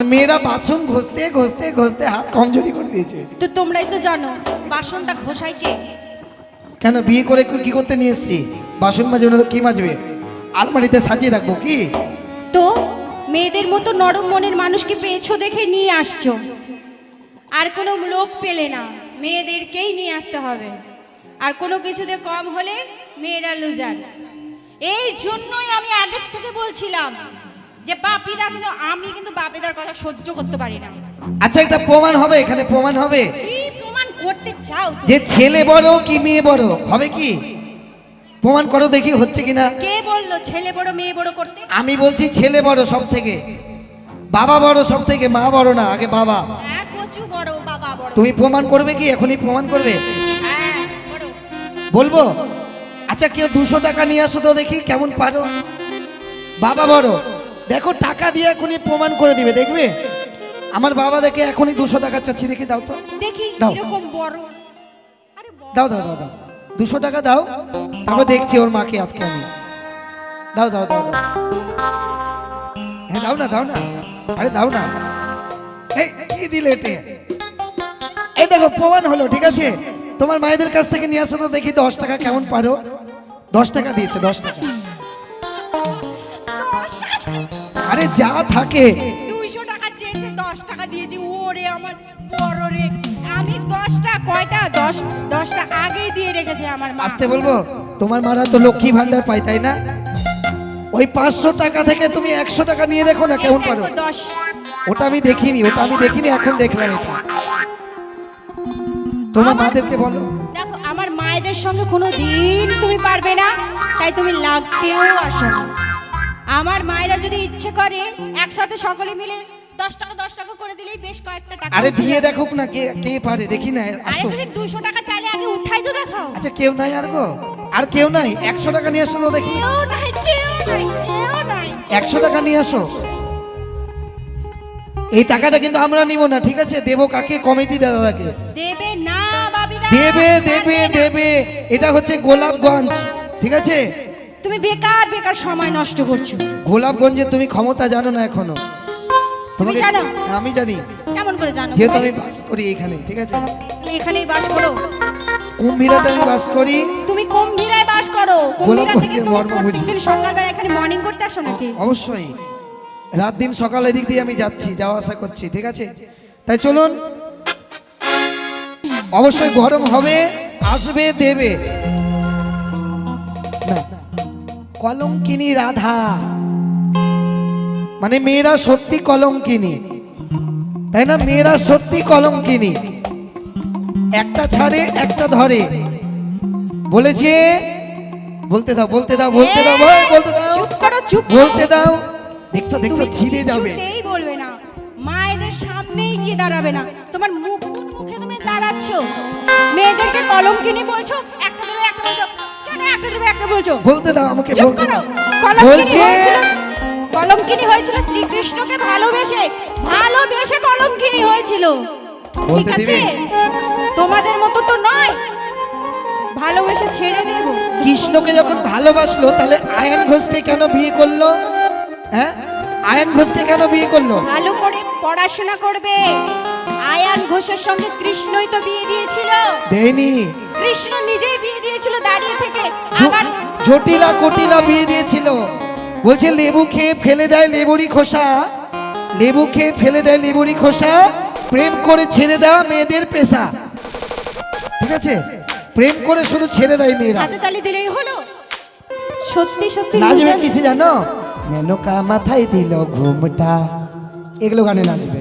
মেয়েরা বাথরুম ঘষতে ঘষতে ঘষতে হাত কমজোরি করে দিয়েছে। তো তোমরাই তো জানো বাসনটা ঘষাই কে? কেন বিয়ে করে কি করতে নিয়ে এসছি? বাসন মাজে ওনাদের কি মাজবে? আলমারিতে সাজিয়ে রাখব কি? তো মেয়েদের মতো নরম মনের মানুষকে পেয়েছ দেখে নিয়ে আসছো। আর কোনো লোক পেলে না মেয়েদেরকেই নিয়ে আসতে হবে। আর কোনো কিছুতে কম হলে মেয়েরা লুজার। এই জন্যই আমি আগের থেকে বলছিলাম যে বাপিদা কিন্তু আমি কিন্তু বাপিদার কথা সহ্য করতে পারি না। আচ্ছা একটা প্রমাণ হবে এখানে প্রমাণ হবে। কি প্রমাণ করতে চাও যে ছেলে বড় কি মেয়ে বড়? হবে কি? প্রমাণ করো দেখি হচ্ছে কিনা। কে বলল ছেলে বড় মেয়ে বড় করতে? আমি বলছি ছেলে বড় সব থেকে বাবা বড় সব থেকে মা বড় না আগে বাবা। হ্যাঁ কচু বড় বাবা বড়। তুমি প্রমাণ করবে কি? এখনই প্রমাণ করবে। হ্যাঁ বড়। বলব? আচ্ছা কেউ দুশো টাকা নিয়ে আসো তো দেখি কেমন পারো? বাবা বড়। দেখো টাকা দিয়ে এখনই প্রমাণ করে দিবে দেখবে? আমার বাবা দেখে এখনই দুশো টাকা চাচ্ছি দেখি দাও তো। দেখি দাও। দাও দাও দাও দাও। দুশো টাকা দাও। তারপর দেখছি ওর মাকে আজকে আমি। দাও দাও দাও দাও। হ্যাঁ দাও না দাও না। আরে দাও না। এই দিলে এই দেখো প্রমাণ হলো ঠিক আছে? তোমার মায়েদের কাছ থেকে নিয়ে আসো তো দেখি দশ টাকা কেমন পারো। দশ টাকা দিয়েছে দশ টাকা। আরে যা থাকে। দুইশো টাকা চেয়েছে দশ টাকা দিয়েছি। ওরে আমার বড় রে। আমি দশটা কয়টা? দশ দশটা আগেই দিয়ে রেখেছে আমার মা। আসতে বলব তোমার মারা তো লক্ষ্মী ভান্ডার পাই তাই না? ওই পাঁচশো টাকা থেকে তুমি একশো টাকা নিয়ে দেখো না কেমন পারো। দশ। ওটা আমি দেখিনি ওটা আমি দেখিনি এখন দেখলাম এটা। তোমার মাদেরকে বলো। দেখো আমার মায়েদের সঙ্গে কোনো দিন তুমি পারবে না তাই তুমি লাগতেও আসো না। আমার মায়েরা যদি ইচ্ছে করে একসাথে সকলে মিলে দশ টাকা দশ টাকা করে দিলেই বেশ কয়েকটা টাকা আরে দিয়ে যাবে। দেখো না কে কে পারে দেখি না আরে তুমি দুশো টাকা চাইলে আগে উঠাই তো দেখাও। আচ্ছা কেউ নাই আর গো? আর কেউ নাই? একশো টাকা নিয়ে আসো তো দেখি। কেউ নাই কেউ নাই কেউ নাই। একশো টাকা নিয়ে আসো। এই টাকাটা কিন্তু আমরা নিব না ঠিক আছে? দেবো কাকে? কমিটি দাদাকে। দেবে না বাবিদা দেবে দেবে দেবে। এটা হচ্ছে গোলাপগঞ্জ ঠিক আছে? তুমি বেকার বেকার সময় নষ্ট করছ। গোলাপগঞ্জে তুমি ক্ষমতা জানো না এখনও। তুমি জানো? আমি জানি। কেমন করে জানো? যেহেতু আমি বাস করি এখানে ঠিক আছে? তুমি এখানেই বাস করো। কুম্ভীরাতে আমি বাস করি। তুমি কুম্ভীরায় বাস করো। কুম্ভীরা থেকে তুমি মর্ম বুঝি। সকালবেলা এখানে মর্নিং করতে আসো নাকি? অবশ্যই। রাত দিন সকাল এদিক দিয়ে আমি যাচ্ছি যাওয়া আসা করছি ঠিক আছে? তাই চলুন। অবশ্যই গরম হবে আসবে দেবে। কলঙ্কিনী রাধা। মানে মেয়েরা সত্যি কলঙ্কিনী। তাই না? মেয়েরা সত্যি কলঙ্কিনী। একটা ছাড়ে একটা ধরে। বলেছে বলতে দাও বলতে দাও বলতে দাও ভাই, বলতে দাও। চুপ করো চুপ বলতে দাও। দেখছ দেখছ ছিঁড়ে যাবে। কিছুতেই বলবে না। মায়েদের সামনেই গিয়ে দাঁড়াবে না। তোমার মুখ মুখে তুমি দাঁড়াচ্ছ? মেয়েদেরকে কলম কিনে বলছো? বলছো বলতে দাও আমাকে চুপ বলতে করো। দাও। কলঙ্কিনী হয়েছিল। কলঙ্কিনী হয়েছিল শ্রীকৃষ্ণকে ভালোবেসে ভালোবেসে কলঙ্কিনী হয়েছিল। ঠিক আছে? তোমাদের মতো তো নয়। ভালোবেসে ছেড়ে দেব। কৃষ্ণকে যখন ভালোবাসলো তাহলে আয়ন ঘোষকে কেন বিয়ে করল? হ্যাঁ? আয়ন ঘোষকে কেন বিয়ে করল? ভালো করে পড়াশোনা করবে। আয়ান ঘোষের সঙ্গে কৃষ্ণই তো বিয়ে দিয়েছিল। দেয়নি। কৃষ্ণ নিজেই বিয়ে দিয়েছিল দাঁড়িয়ে থেকে। আবার জটিলা কটিলা বিয়ে দিয়েছিল। বলছে লেবু খেয়ে ফেলে দেয় লেবুরি খোসা। লেবু খেয়ে ফেলে দেয় লেবুরি খোসা। প্রেম করে ছেড়ে দেওয়া মেয়েদের পেশা। ঠিক আছে? প্রেম করে শুধু ছেড়ে দেয় মেয়েরা। হাতে দিলেই হলো। সত্যি সত্যি নাচবে কিসে জানো? মেনকা মাথায় দিল ঘুমটা। এগুলো গানে নাচবে।